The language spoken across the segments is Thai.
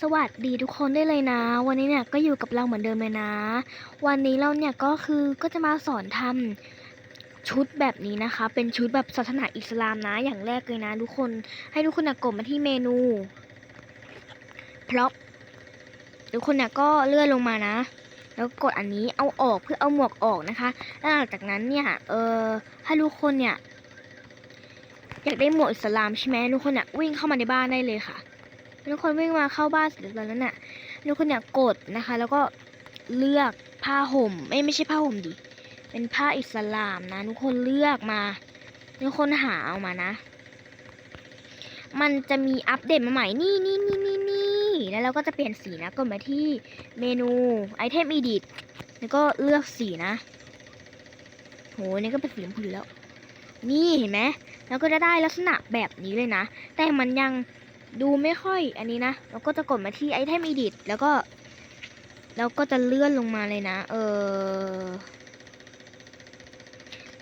สวัสดีทุกคนได้เลยนะ วันนี้เนี่ยก็อยู่กับเราเหมือนเดิมเลยนะ วันนี้เราเนี่ยก็คือก็จะมาสอนทำชุดแบบนี้นะคะ เป็นชุดแบบศาสนาอิสลามนะอย่างแรกเลยนะทุกคนให้ทุกคนนะกดมาที่เมนูพร็อพทุกคนเนี่ยก็เลื่อนลงมานะ แล้วกดอันนี้เอาออกเพื่อเอาหมวกออกนะคะแล้วหลังจากนั้นเนี่ยเออให้ทุกคนเนี่ยอยากได้หมวกอิสลามใช่ไหมทุกคนเนี่ยวิ่งเข้ามาในบ้านได้เลยค่ะ ทุกคนวิ่งมาเข้าบ้านเสร็จแล้วนั่นน่ะทุกคนเนี่ยกดนะคะ แล้วก็เลือกผ้าห่มไม่ไม่ใช่ผ้าห่มดิเป็นผ้าอิสลามนะทุกคนเลือกมาทุกคนหาเอามานะ มันจะมีอัปเดตมาใหม่นี่นี่นี่นี่นี่แล้วเราก็จะเปลี่ยนสีนะกดมาที่เมนูไอเทมอีดิทแล้วก็เลือกสีนะโหนี่ก็เป็นสีชมพูอยู่แล้ว นี่เห็นไหมแล้วก็จะได้ลักษณะแบบนี้เลยนะ แต่มันยัง ดูไม่ค่อยอันนี้นะ เราก็จะกดมาที่ไอเทม edit แล้วก็เราก็จะเลื่อนลงมาเลยนะ เออ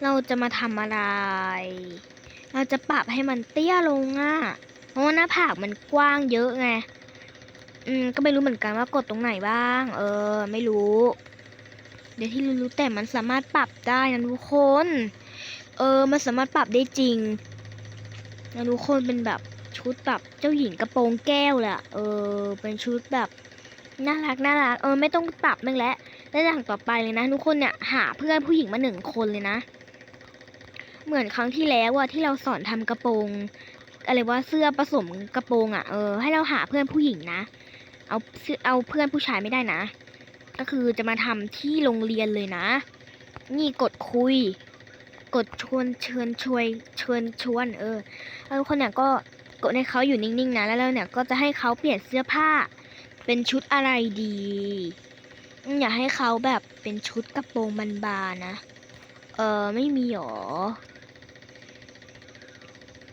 เราจะมาทำอะไร เราจะปรับให้มันเตี้ยลงอะ่ะ เพราะว่าหน้าผากมันกว้างเยอะไง อืม ก็ไม่รู้เหมือนกันว่ากดตรงไหนบ้าง เออ ไม่รู้ เดี๋ยวที่รู้แต่มันสามารถปรับได้นะทุกคน เออ มันสามารถปรับได้จริงนะทุกคนเป็นแบบ ชุดแบบเจ้าหญิงกระโปรงแก้วเละเออ เป็นชุดแบบน่ารักน่ารักเออไม่ต้องปรับมึงแล้วและอย่างต่อไปเลยนะทุกคนเนี่ยหาเพื่อนผู้หญิงมาหนึ่งคนเลยนะ เหมือนครั้งที่แล้วอะที่เราสอนทำกระโปรงอะไรว่าเสื้อผสมกระโปรงอะเออให้เราหาเพื่อนผู้หญิงนะ เอาเสื้อเอาเพื่อนผู้ชายไม่ได้นะ ก็คือจะมาทำที่โรงเรียนเลยนะ นี่กดคุย กดชวนเชิญชวยเชิญชวน เออทุกคนเนี่ยก็ กดให้เขาอยู่นิ่งๆนะแล้วเราเนี่ยก็จะให้เขาเปลี่ยนเสื้อผ้า เป็นชุดอะไรดีอืมอยากให้เขาแบบเป็นชุดกระโปรงบานๆนะ เออไม่มีหรอ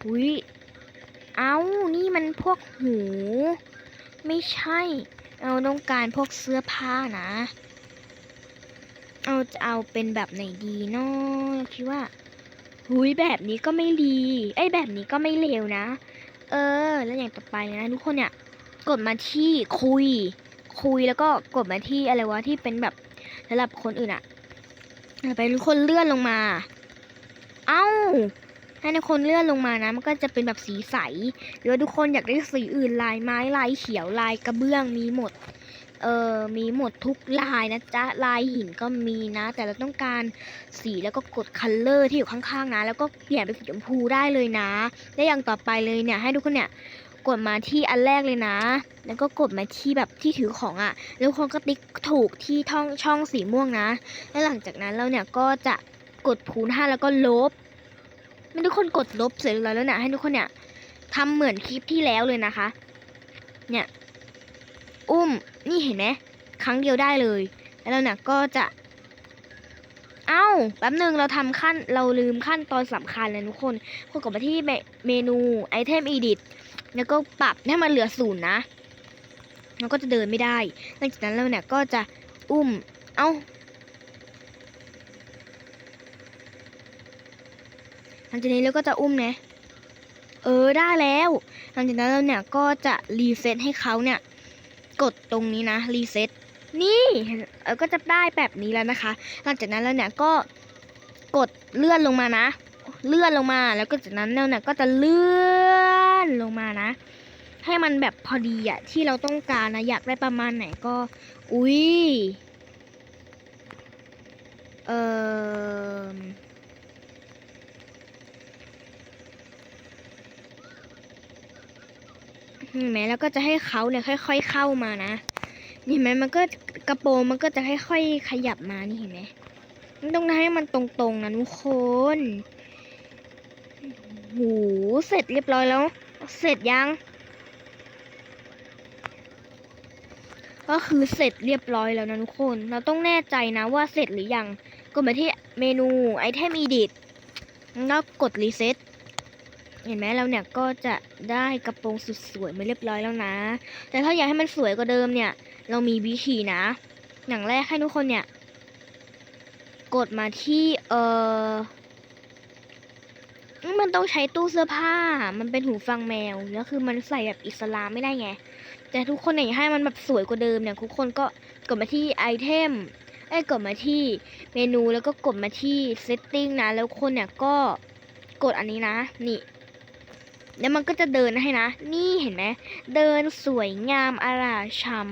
อุ้ยเอานี่มันพวกหู ไม่ใช่เราต้องการพวกเสื้อผ้านะ เอาจะเอาเป็นแบบไหนดีเนาะคิดว่าหุยแบบนี้ก็ไม่ดีไอ้แบบนี้ก็ไม่เลวนะ เออ แล้วอย่างต่อไปนะทุกคนเนี่ยกดมาที่คุย คุยแล้วก็กดมาที่อะไรวะที่เป็นแบบสำหรับคนอื่นอะไปทุกคนเลื่อนลงมา เอ้าให้ทุกคนเลื่อนลงมานะ มันก็จะเป็นแบบสีใสหรือว่าทุกคนอยากได้สีอื่นลายไม้ลายเขียวลายกระเบื้องมีหมด เออมีหมดทุกลายนะจ๊ะลายหินก็มีนะ แต่เราต้องการสีแล้วก็กดคัลเลอร์ที่อยู่ข้างๆนะ แล้วก็เปลี่ยนเป็นสีชมพูได้เลยนะ และอย่างต่อไปเลยเนี่ยให้ทุกคนเนี่ยกดมาที่อันแรกเลยนะ แล้วก็กดมาที่แบบที่ถือของอะ่ะ แล้วทุกคนก็ติ๊กถูกที่ท่องช่องสีม่วงนะ แล้วหลังจากนั้นเราเนี่ยก็จะกดคูณห้าแล้วก็ลบเมื่อทุกคนกดลบเสร็จแล้วแล้วเนี่ยให้ทุกคนเนี่ยทำเหมือนคลิปที่แล้วเลยนะคะ เนี่ย อุ้ม นี่เห็นไหมครั้งเดียวได้เลย แล้วเราเนี่ยก็จะเอ้าแป๊บหนึ่งเราทำขั้นเราลืมขั้นตอนสำคัญเลยทุกคนกดกลับมาที่เมเมนูไอเทม edit แล้วก็ปรับให้มันเหลือศูนย์นะเราก็จะเดินไม่ได้หลังจากนั้นเราเนี่ยก็จะอุ้ม เอ้าหลังจากนี้เราก็จะอุ้มนะเออได้แล้ว หลังจากนั้นเราเนี่ยก็จะรีเซ็ตให้เขาเนี่ย กดตรงนี้นะรีเซ็ตนี่เออก็จะได้แบบนี้แล้วนะคะ หลังจากนั้นเราเนี่ยก็กดเลื่อนลงมานะ เลื่อนลงมาแล้วก็จากนั้นเราเนี่ยก็จะเลื่อนลงมานะ ให้มันแบบพอดีอะที่เราต้องการนะอยากได้ประมาณไหนก็ อุ้ยเออ เห็นไหมแล้วก็จะให้เขาเนี่ยค่อย ๆเข้ามานะนี่เห็นไหมมันก็กระโปรงมันก็จะค่อยๆขยับมานี่เห็นไหมมันต้องให้มันตรงๆนะทุกคนโหเสร็จเรียบร้อยแล้ว เสร็จยัง ก็คือเสร็จเรียบร้อยแล้วนะทุกคน เราต้องแน่ใจนะว่าเสร็จหรือยัง ก็มาที่เมนูไอเทม edit แล้วกดรีเซ็ต เห็นไหมเราเนี่ยก็จะได้กระโปรงสุดสวยมาเรียบร้อยแล้วนะ แต่ถ้าอยากให้มันสวยกว่าเดิมเนี่ย เรามีวิธีนะอย่างแรกให้ทุกคนเนี่ย กดมาที่เออมันต้องใช้ตู้เสื้อผ้า มันเป็นหูฟังแมว แล้วคือมันใส่แบบอิสลามไม่ได้ไง แต่ทุกคนเนี่ยอยากให้มันแบบสวยกว่าเดิมเนี่ยทุกคนก็กดมาที่ไอเทมไอ้กดมาที่เมนูแล้วก็กดมาที่ setting นะ แล้วคนเนี่ยก็กดอันนี้นะ นี่ แล้วมันก็จะเดินให้นะ นี่เห็นไหม เดินสวยงามอาราชัม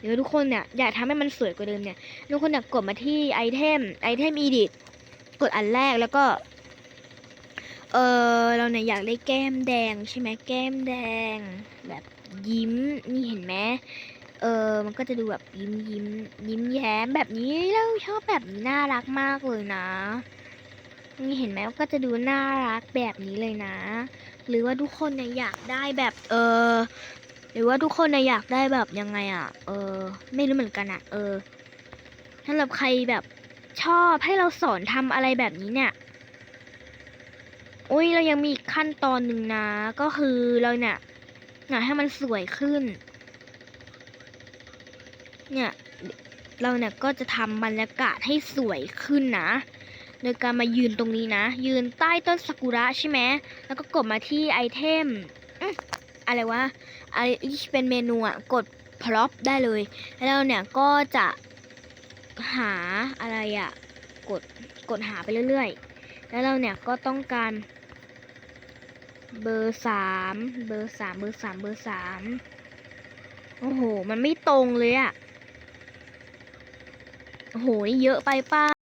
หรือทุกคนเนี่ยอยากทำให้มันสวยกว่าเดิมเนี่ย ทุกคนเนี่ยกดมาที่ไอเทมไอเทม edit กดอันแรกแล้วก็ เออเราเนี่ยอยากได้แก้มแดงใช่ไหมแก้มแดง แบบยิ้มนี่เห็นไหมเออ มันก็จะดูแบบยิ้มยิ้มยิ้มแย้มแบบนี้เราชอบแบบนี้น่ารักมากเลยนะ นี่เห็นไหมก็จะดูน่ารักแบบนี้เลยนะ หรือว่าทุกคนเนี่ยอยากได้แบบเออหรือว่าทุกคนเนี่ยอยากได้แบบยังไงอะ เออ ไม่รู้เหมือนกันอะ เออสำหรับใครแบบชอบให้เราสอนทำอะไรแบบนี้เนี่ยอุ้ยเรายังมีอีกขั้นตอนหนึ่งนะ ก็คือเราเนี่ยอยากให้มันสวยขึ้น เนี่ย เราเนี่ยก็จะทำบรรยากาศให้สวยขึ้นนะ โดยการมายืนตรงนี้นะ ยืนใต้ต้นซากุระใช่ไหมแล้วก็กดมาที่ไอเทมอะไรวะอะไรที่เป็นเมนูอะกดพร็อพได้เลย แล้วเราเนี่ยก็จะหาอะไรอะกดกดหาไปเรื่อยๆ แล้วเราเนี่ยก็ต้องการเบอร์สามเบอร์สามเบอร์สามเบอร์สามโอ้โห มันไม่ตรงเลยอะโอ้โห นี่เยอะไปป้า